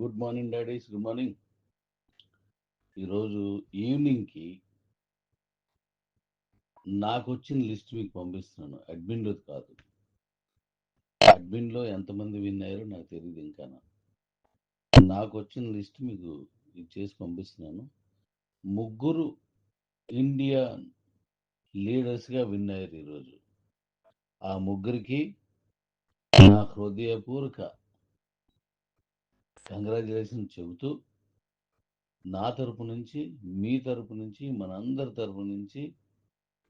Good morning daddies good morning. ఈరోజు ఈవినింగ్కి నాకు వచ్చిన లిస్ట్ మీకు పంపిస్తున్నాను. అడ్మిన్లో కాదు. అడ్మిన్లో ఎంతమంది విన్ అయ్యారో నాకు తెలియదు ఇంకా. నాకు వచ్చిన లిస్ట్ మీకు ఇది చేసి పంపిస్తున్నాను. ముగ్గురు ఇండియా లీడర్స్గా విన్ అయ్యారు ఈరోజు. ఆ ముగ్గురికి నా హృదయపూర్వక కంగ్రాచులేషన్ చెబుతూ నా తరపు నుంచి మీ తరపు నుంచి మనందరి తరపు నుంచి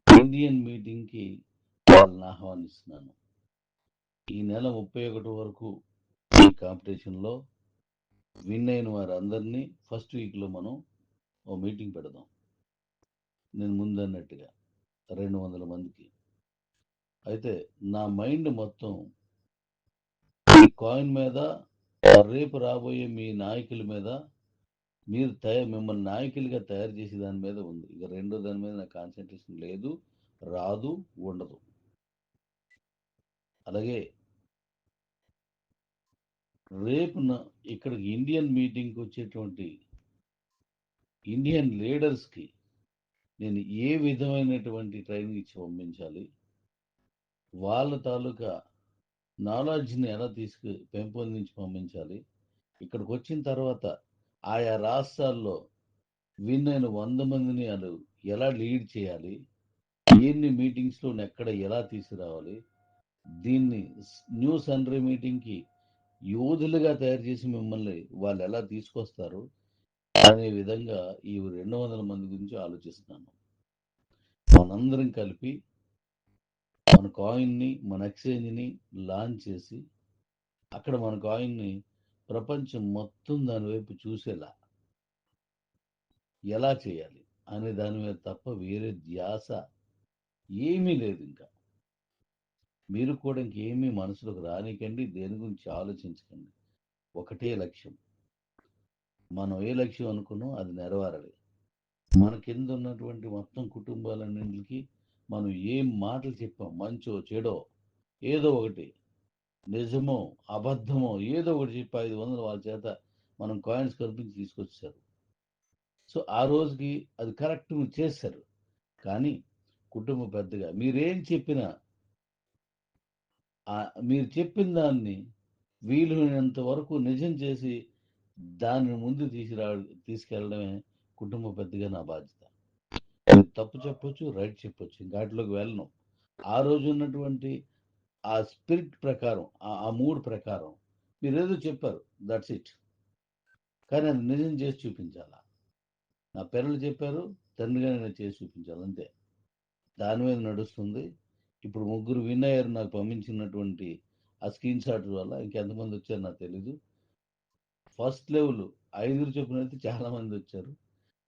ఇండియన్ మీటింగ్కి వాళ్ళని ఆహ్వానిస్తున్నాను. ఈ నెల ముప్పై ఒకటి వరకు ఈ కాంపిటీషన్లో విన్ అయిన వారందరినీ ఫస్ట్ వీక్లో మనం ఓ మీటింగ్ పెడదాం. నేను ముందన్నట్టుగా రెండు వందల మందికి. అయితే నా మైండ్ మొత్తం ఈ కాయిన్ మీద రేపు రాబోయే మీ నాయకుల మీద మీరు తయారు మిమ్మల్ని నాయకులుగా తయారు చేసే దాని మీద ఉంది. ఇక రెండో దాని మీద నాకు కాన్సన్ట్రేషన్ లేదు రాదు ఉండదు. అలాగే రేపు ఇక్కడికి ఇండియన్ మీటింగ్కి వచ్చేటువంటి ఇండియన్ లీడర్స్కి నేను ఏ విధమైనటువంటి ట్రైనింగ్ ఇచ్చి పంపించాలి? వాళ్ళ తాలూకా నాలెడ్జ్ని ఎలా తీసుకు పెంపొందించి పంపించాలి? ఇక్కడికి వచ్చిన తర్వాత ఆయా రాష్ట్రాల్లో విన్ అయిన వంద మందిని వాళ్ళు ఎలా లీడ్ చేయాలి? ఎన్ని మీటింగ్స్లో ఎక్కడ ఎలా తీసుకురావాలి? దీన్ని న్యూ సండ్రీ మీటింగ్కి యోధులుగా తయారు చేసి మిమ్మల్ని వాళ్ళు ఎలా తీసుకొస్తారు? అనే విధంగా ఈ రెండు వందల మంది గురించి ఆలోచిస్తున్నాను. మనందరం కలిపి మన కాయిన్ని మన ఎక్స్చేంజ్ని లాంచ్ చేసి అక్కడ మన కాయిన్ని ప్రపంచం మొత్తం దాని వైపు చూసేలా ఎలా చేయాలి అనే దాని మీద తప్ప వేరే ధ్యాస ఏమీ లేదు ఇంకా. మీరు కూడా ఇంకేమీ మనసులోకి రానికండి దేని గురించి ఆలోచించకండి. ఒకటే లక్ష్యం. మనం ఏ లక్ష్యం అనుకున్నాం అది నెరవేరాలి. మన కింద ఉన్నటువంటి మొత్తం కుటుంబాలన్నింటికి మనం ఏం మాటలు చెప్పాం మంచో చెడో ఏదో ఒకటి నిజమో అబద్ధమో ఏదో ఒకటి చెప్పి ఐదు వందలు వాళ్ళ చేత మనం కాయిన్స్ కల్పించి తీసుకొచ్చారు. సో ఆ రోజుకి అది కరెక్ట్ చేశారు. కానీ కుటుంబ పెద్దగా మీరేం చెప్పినా మీరు చెప్పిన దాన్ని వీలైనంత వరకు నిజం చేసి దాన్ని ముందు తీసుకురా తీసుకెళ్ళడమే కుటుంబ పెద్దగా నా బాధ్యత. తప్పు చెప్పొచ్చు రైట్ చెప్పొచ్చు. వాటిలోకి వెళ్ళను. ఆ రోజు ఉన్నటువంటి ఆ స్పిరిట్ ప్రకారం ఆ మూడ్ ప్రకారం మీరు ఏదో చెప్పారు. దట్స్ ఇట్ కానీ అది నిజం చేసి చూపించాలా? నా పిల్లలు చెప్పారు తండ్రిగా నేను చేసి చూపించాలి అంతే. దాని మీద నడుస్తుంది. ఇప్పుడు ముగ్గురు వినయ్యారు నాకు పంపించినటువంటి ఆ స్క్రీన్ షాట్ వల్ల ఇంకెంతమంది వచ్చారు నాకు తెలీదు. ఫస్ట్ లెవెల్ ఐదుగురు చొప్పున అయితే చాలా మంది వచ్చారు.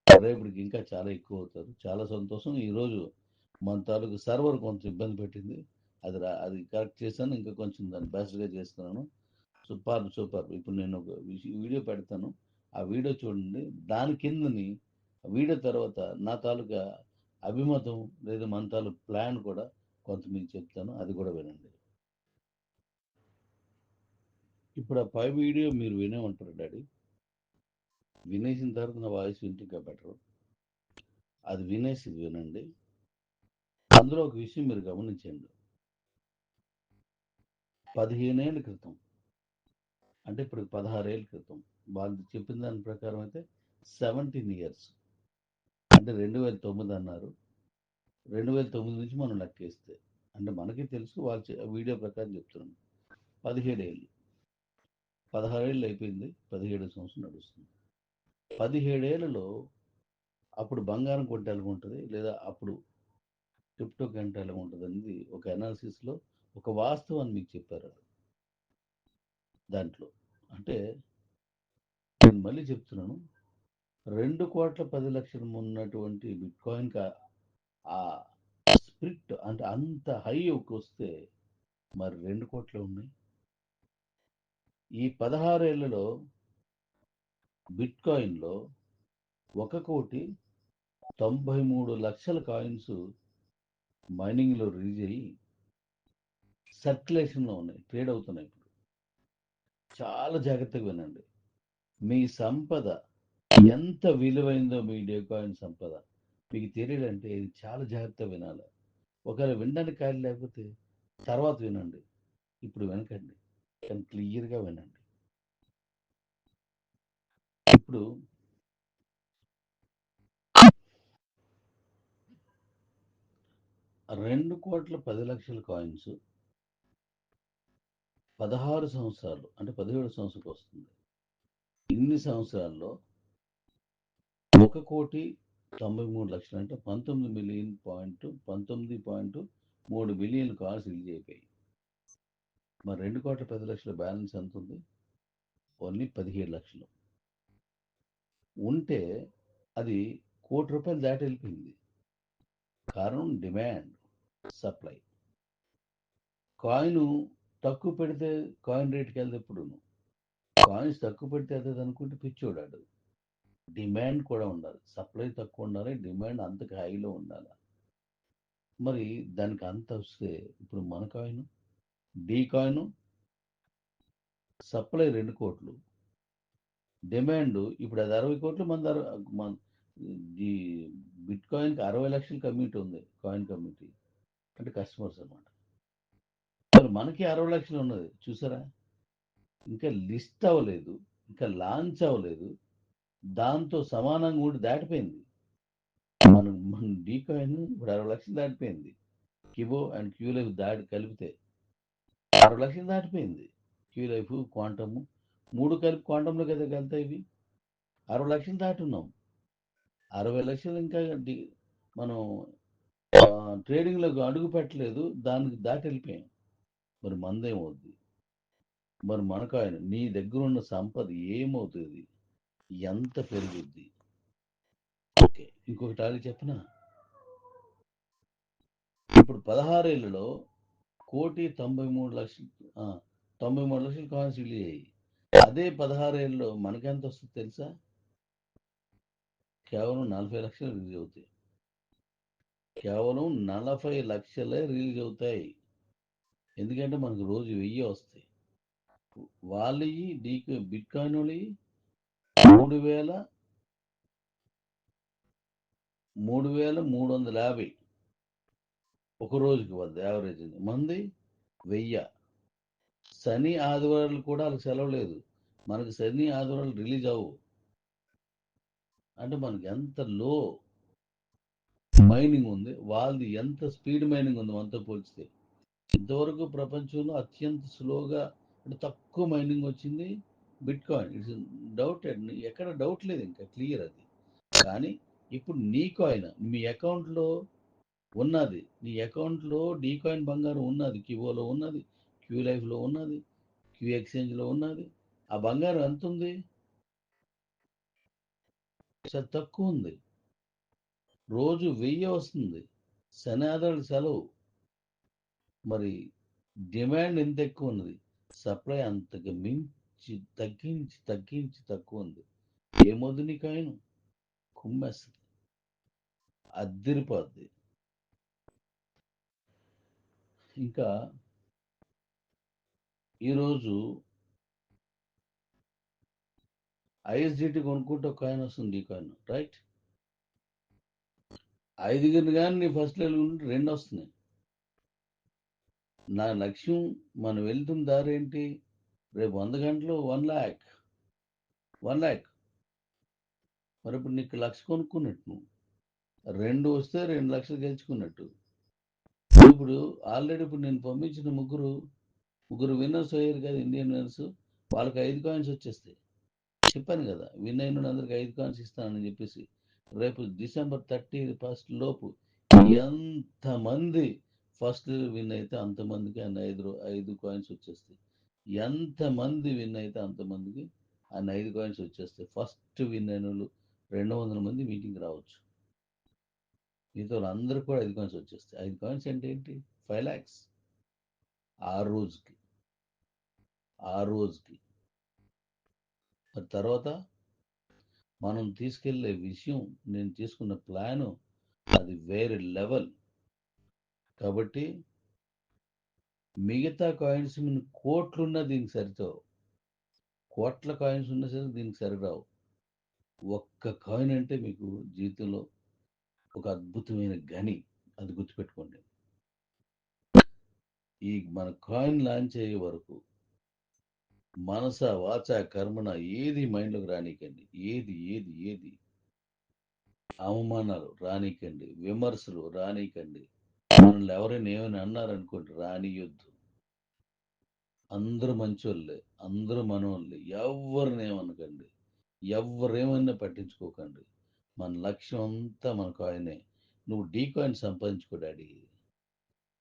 రేపటికి ఇంకా చాలా ఎక్కువ అవుతారు చాలా సంతోషం. ఈరోజు మన తాలూకు సర్వర్ కొంత ఇబ్బంది పెట్టింది. అది రా అది కరెక్ట్ చేశాను. ఇంకా కొంచెం దాన్ని బెస్ట్గా చేస్తున్నాను. Super super. ఇప్పుడు నేను ఒక వీడియో పెడతాను. ఆ వీడియో చూడండి. దాని కిందని వీడియో తర్వాత నా తాలూకా అభిమతం లేదా మన తాలూకు ప్లాన్ కూడా కొంత మీకు చెప్తాను. అది కూడా వినండి. ఇప్పుడు ఆ పై వీడియో మీరు వినే ఉంటారు డాడీ. వినేసిన తర్వాత నా వాయిస్ వింటే ఇంకా బెటర్. అది వినేసి వినండి. అందులో ఒక విషయం మీరు గమనించండి. పదిహేనేళ్ళ క్రితం అంటే ఇప్పుడు పదహారేళ్ళ క్రితం వాళ్ళు చెప్పిన దాని ప్రకారం అయితే సెవెంటీన్ ఇయర్స్ అంటే రెండు వేల తొమ్మిది అన్నారు. రెండు వేల తొమ్మిది నుంచి మనం లెక్కేస్తే అంటే మనకి తెలుసు వాళ్ళు వీడియో ప్రకారం చెప్తున్నాం పదిహేడేళ్ళు. పదహారేళ్ళు అయిపోయింది పదిహేడు సంవత్సరం నడుస్తుంది. పదిహేడేళ్ళలో అప్పుడు బంగారం కొంటే ఉంటుంది లేదా అప్పుడు క్రిప్టో కంటే ఎలా ఉంటుంది అనేది ఒక అనాలిసిస్లో ఒక వాస్తవాన్ని మీకు చెప్పారు దాంట్లో అంటే నేను మళ్ళీ చెప్తున్నాను రెండు కోట్ల పది లక్షలు ఉన్నటువంటి బిట్ కాయిన్ ఆ స్ప్రిట్ అంటే అంత హై వస్తే మరి రెండు కోట్లు ఉన్నాయి. ఈ పదహారేళ్ళలో బిట్ కాయిన్లో ఒక కోటి తొంభై మూడు లక్షల కాయిన్స్ మైనింగ్లో రిలీజ్ అయ్యి సర్క్యులేషన్లో ఉన్నాయి ట్రేడ్ అవుతున్నాయి ఇప్పుడు. చాలా జాగ్రత్తగా వినండి. మీ సంపద ఎంత విలువైందో మీ డేకాయిన్ సంపద. మీకు తెలియాలంటే ఇది చాలా జాగ్రత్తగా వినాలి. ఒకవేళ వినడానికి ఖాళీ లేకపోతే తర్వాత వినండి. ఇప్పుడు వినకండి. కానీ క్లియర్గా వినండి. ఇప్పుడు రెండు కోట్ల పది లక్షల కాయిన్స్ పదహారు సంవత్సరాలు అంటే పదిహేడు సంవత్సరాలకు వస్తుంది. ఇన్ని సంవత్సరాల్లో ఒక కోటి తొంభై మూడు లక్షలు అంటే పంతొమ్మిది మిలియన్ పాయింట్ పంతొమ్మిది పాయింట్ మూడు మిలియన్ కాయిన్స్ రిలీజ్ అయిపోయాయి మరి రెండు కోట్ల పది లక్షల బ్యాలెన్స్ ఎంత ఉంది ఓన్లీ పదిహేడు లక్షలు. ఉంటే అది కోటి రూపాయలు దాటి వెళ్ళిపోయింది. కారణం డిమాండ్ సప్లై. కాయిన్ తక్కువ పెడితే కాయిన్ రేట్కి వెళ్తే ఎప్పుడు కాయిన్స్ తక్కువ పెడితే వెళ్తుంది అనుకుంటే పిచ్చోడాడు డిమాండ్ కూడా ఉండాలి. సప్లై తక్కువ ఉండాలి డిమాండ్ అంతకు హైలో ఉండాలి. మరి దానికి అంత వస్తే ఇప్పుడు మన కాయిన్ డీ కాయిన్ సప్లై రెండు కోట్లు. డిమాండ్ ఇప్పుడు అది అరవై కోట్లు మన మన ఈ బిట్ కాయిన్కి అరవై లక్షల కమ్యూనిటీ ఉంది కాయిన్ కమ్యూనిటీ అంటే కస్టమర్స్ అనమాట మరి మనకి అరవై లక్షలు ఉన్నది చూసారా? ఇంకా లిస్ట్ అవ్వలేదు ఇంకా లాంచ్ అవ్వలేదు దాంతో సమానంగా కూడా దాటిపోయింది. మనం మన డీ కాయిన్ ఇప్పుడు అరవై లక్షలు దాటిపోయింది. కిబో అండ్ క్యూ లైఫ్ దాటి కలిపితే అరవై లక్షలు దాటిపోయింది. క్యూ లైఫ్ క్వాంటము మూడు కలిపి క్వాంటంలో కదా వెళ్తాయి ఇవి? అరవై లక్షలు దాటున్నాం. అరవై లక్షలు ఇంకా మనం ట్రేడింగ్లో అడుగు పెట్టలేదు దానికి దాటి వెళ్ళిపోయాం. మరి మందేమవుద్ది? మరి మనకు ఆయన నీ దగ్గర ఉన్న సంపద ఏమవుతుంది? ఎంత పెరుగుద్ది? ఓకే ఇంకొకటి ఆగి చెప్పనా? ఇప్పుడు పదహారేళ్ళలో కోటి తొంభై మూడు లక్షలు తొంభై మూడు లక్షలు కాయిన్స్ రిలీజ్ అయ్యాయి. అదే పదహారేళ్ళలో మనకెంత వస్తుంది తెలుసా? కేవలం నలభై లక్షలు రిలీజ్ అవుతాయి. కేవలం నలభై లక్షలే రిలీజ్ అవుతాయి. ఎందుకంటే మనకు రోజు వెయ్యి వస్తాయి. వాళ్ళవి డీకి బిట్ కాయిన్ వాళ్ళవి మూడు వేల మూడు వేల మూడు వందల యాభై. ఒక రోజుకి వద్ద యావరేజ్ మంది వెయ్యి. శని ఆదివారాలు కూడా వాళ్ళకి సెలవు లేదు. మనకి శని ఆదివారాలు రిలీజ్ అవ్వు అంటే మనకి ఎంత లో మైనింగ్ ఉంది వాళ్ళది ఎంత స్పీడ్ మైనింగ్ ఉంది మనతో పోల్చితే. ఇంతవరకు ప్రపంచంలో అత్యంత స్లోగా అంటే తక్కువ మైనింగ్ వచ్చింది బిట్ కాయిన్ ఇట్స్ డౌట్ ఎక్కడ డౌట్ లేదు ఇంకా క్లియర్ అది. కానీ ఇప్పుడు నీ కాయిన్ మీ అకౌంట్లో ఉన్నది. నీ అకౌంట్లో డీ కాయిన్ బంగారం ఉన్నది కివోలో ఉన్నది. క్యూ లైఫ్లో ఉన్నది క్యూ ఎక్స్చేంజ్లో ఉన్నది. ఆ బంగారం ఎంత ఉంది చాలా తక్కువ ఉంది. రోజు వెయ్యి వస్తుంది. శనాదాలు సెలవు. మరి డిమాండ్ ఎంత ఎక్కువ ఉన్నది? సప్లై అంతకు మించి తగ్గించి తగ్గించి తక్కువ ఉంది. ఏమొద్దు నీకాయను కుమ్మేస్తుంది. అద్దిరిపోద్ది. ఇంకా ఈరోజు ఐఎస్జిటి కొనుక్కుంటే ఒక కాయిన్ వస్తుంది ఈ కాయిన్ రైట్ ఐదుగురిని కానీ నీ ఫస్ట్ లెవెల్ ఉంటే రెండు వస్తున్నాయి. నా లక్ష్యం మనం వెళ్తున్న దారి ఏంటి? రేపు వంద గంటలు వన్ ల్యాక్ వన్ ల్యాక్ మరి ఇప్పుడు నీకు లక్ష కొనుక్కున్నట్టు నువ్వు. రెండు వస్తే రెండు లక్షలు గెలుచుకున్నట్టు. ఇప్పుడు ఆల్రెడీ ఇప్పుడు నేను పంపించిన ముగ్గురు ముగ్గురు విన్నర్స్ అయ్యారు కదా ఇండియన్ విన్నర్స్ వాళ్ళకి ఐదు కాయిన్స్ వచ్చేస్తాయి. చెప్పాను కదా విన్ అయిన అందరికి ఐదు కాయిన్స్ ఇస్తానని చెప్పేసి రేపు డిసెంబర్ థర్టీ ఫస్ట్ లోపు ఎంతమంది ఫస్ట్ విన్ అయితే అంతమందికి ఆయన ఐదు ఐదు కాయిన్స్ వచ్చేస్తాయి. ఎంతమంది విన్ అయితే అంతమందికి ఆయన ఐదు కాయిన్స్ వచ్చేస్తాయి. ఫస్ట్ విన్ అయిన వాళ్ళు రెండు వందల మంది మీటింగ్ రావచ్చు. మిగతా అందరూ కూడా ఐదు కాయిన్స్ వచ్చేస్తాయి. ఐదు కాయిన్స్ అంటే ఏంటి? ఫైవ్ ల్యాక్స్ ఆ రోజుకి ఆ రోజుకి. తర్వాత మనం తీసుకెళ్ళే విషయం నేను తీసుకున్న ప్లాను అది వేరే లెవెల్. కాబట్టి మిగతా కాయిన్స్ మీద కోట్లున్న దీనికి సరితో కోట్ల కాయిన్స్ ఉన్నా సరే దీనికి సరిరావు. ఒక్క కాయిన్ అంటే మీకు జీవితంలో ఒక అద్భుతమైన గని అది గుర్తుపెట్టుకోండి. ఈ మన కాయిన్ లాంచ్ అయ్యే వరకు మనస వాచ కర్మణ ఏది మైండ్లోకి రానికండి. ఏది ఏది ఏది? అవమానాలు రానికండి. విమర్శలు రానికండి. మనల్ని ఎవరైనా ఏమైనా అన్నారనుకోండి రానియొద్దు. అందరూ మంచోళ్ళే అందరూ మనోళ్ళే ఎవరిని ఏమనకండి? ఎవరేమన్నా పట్టించుకోకండి. మన లక్ష్యం అంతా మన కాయినే. నువ్వు డీ కాయిన్ సంపాదించుకో డాడీ.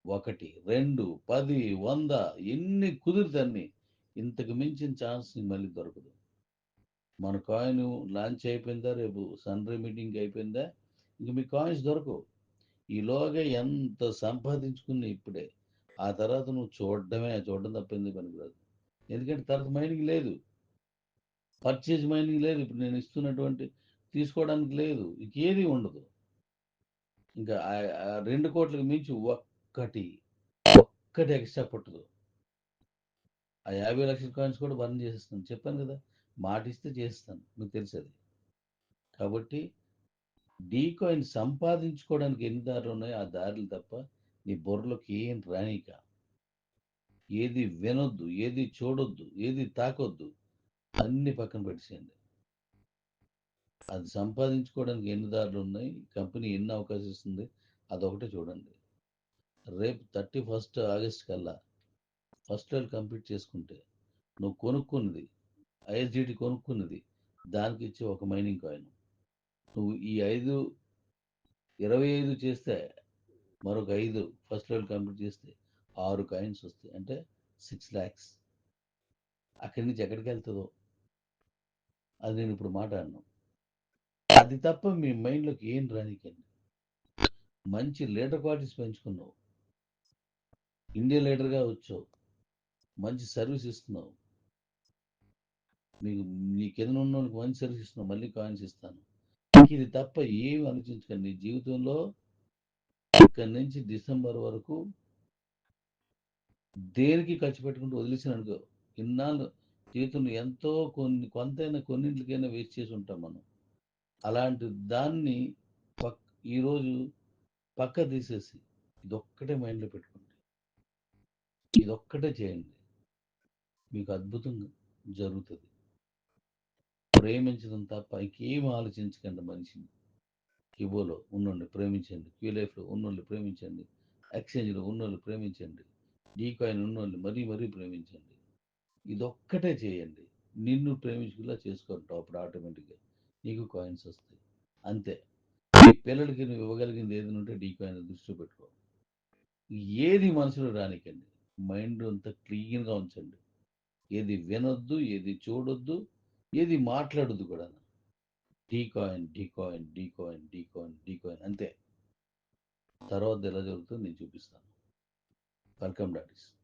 ఒకటి రెండు పది వంద ఎన్ని కుదిరితే ఇంతకు మించిన ఛాన్స్ మళ్ళీ దొరకదు. మన కాయిన్ లాంచ్ అయిపోయిందా? రేపు సన్రే మీటింగ్ అయిపోయిందా? ఇంక మీ కాయిన్స్ దొరకవు. ఈలోగా ఎంత సంపాదించుకుని ఇప్పుడే. ఆ తర్వాత నువ్వు చూడడమే చూడడం తప్పింది పనికిరాదు? ఎందుకంటే తర్వాత మైనింగ్ లేదు. పర్చేజ్ మైనింగ్ లేదు. ఇప్పుడు నేను ఇస్తున్నటువంటి తీసుకోవడానికి లేదు. ఇంకేది ఉండదు. ఇంకా రెండు కోట్లకు మించి ఒక్కటి. ఒక్కటి ఎక్స్ట్రా పుట్టదు. ఆ యాభై లక్షల కాయిన్స్ కూడా బర్న్ చేసేస్తాను. చెప్పాను కదా మాట ఇస్తే చేస్తాను మీకు తెలిసేది. కాబట్టి డీ కాయిన్ సంపాదించుకోవడానికి ఎన్ని దారులు ఉన్నాయో ఆ దారులు తప్ప నీ బుర్రలోకి ఏం రానిక. ఏది వినొద్దు ఏది చూడొద్దు ఏది తాకొద్దు అన్ని పక్కన పెట్టేసేయండి. అది సంపాదించుకోవడానికి ఎన్ని దారులు ఉన్నాయి కంపెనీ ఎన్ని అవకాశం ఇస్తుంది అదొకటే చూడండి. రేపు థర్టీ ఫస్ట్ ఆగస్ట్ కల్లా ఫస్ట్ ఇయర్ కంప్లీట్ చేసుకుంటే నువ్వు కొనుక్కున్నది ఐఎస్డిటి కొనుక్కున్నది దానికి ఇచ్చే ఒక మైనింగ్ కాయిన్. నువ్వు ఈ ఐదు ఇరవై ఐదు చేస్తే మరొక ఐదు ఫస్ట్ లెవెల్ కంప్లీట్ చేస్తే ఆరు కాయిన్స్ వస్తాయి. అంటే సిక్స్ ల్యాక్స్. అక్కడి నుంచి ఎక్కడికి వెళ్తుందో? అది నేను ఇప్పుడు మాట్లాడను అది తప్ప మీ మైండ్లోకి ఏం రానికండి. మంచి లీడర్ క్వాలిటీస్ పెంచుకున్నావు. ఇండియా లీడర్గా వచ్చావు. మంచి సర్వీస్ ఇస్తున్నావు. మీకు నీ కింద ఉన్న వాళ్ళకి మంచి సర్వీస్ ఇస్తున్నావు. మళ్ళీ కాయిన్స్ ఇస్తాను. ఇది తప్ప ఏమి ఆలోచించకండి. నీ జీవితంలో ఇక్కడి నుంచి డిసెంబర్ వరకు దేనికి ఖర్చు పెట్టుకుంటూ వదిలేసిన అనుకో ఇన్నాళ్ళు జీవితంలో ఎంతో కొన్ని కొంతైనా కొన్నింటికైనా వేస్ట్ చేసి ఉంటాం మనం. అలాంటి దాన్ని పక్ ఈరోజు పక్క తీసేసి ఇదొక్కటే మైండ్లో పెట్టుకుంటాం ఇదొక్కటే చేయండి. మీకు అద్భుతం జరుగుతుంది. ప్రేమించడం తప్ప ఇంకేం ఆలోచించకండి మనిషిని. కిబోలో ఉన్నోళ్ళు ప్రేమించండి క్యూ లైఫ్లో ఉన్నోళ్ళు ప్రేమించండి ఎక్స్చేంజ్లో ఉన్నోళ్ళు ప్రేమించండి డీ కాయిన్ ఉన్నోళ్ళు మరీ మరీ ప్రేమించండి. ఇదొక్కటే చేయండి. నిన్ను ప్రేమించుకులా చేసుకుంటావు అప్పుడు ఆటోమేటిక్గా నీకు కాయిన్స్ వస్తాయి. అంతే. నీ పిల్లలకి నువ్వు ఇవ్వగలిగింది ఏదైనా ఉంటే డీ కాయిన్ దృష్టిలో పెట్టుకో. ఏది మనసులో రానికండి. మైండ్ అంతా క్లీన్గా ఉంచండి. ఏది వినొద్దు ఏది చూడొద్దు ఏది మాట్లాడొద్దు కూడా D coin D coin D coin D coin D coin అంతే. తర్వాత ఎలా జరుగుతుందో నేను చూపిస్తాను. Welcome daddies.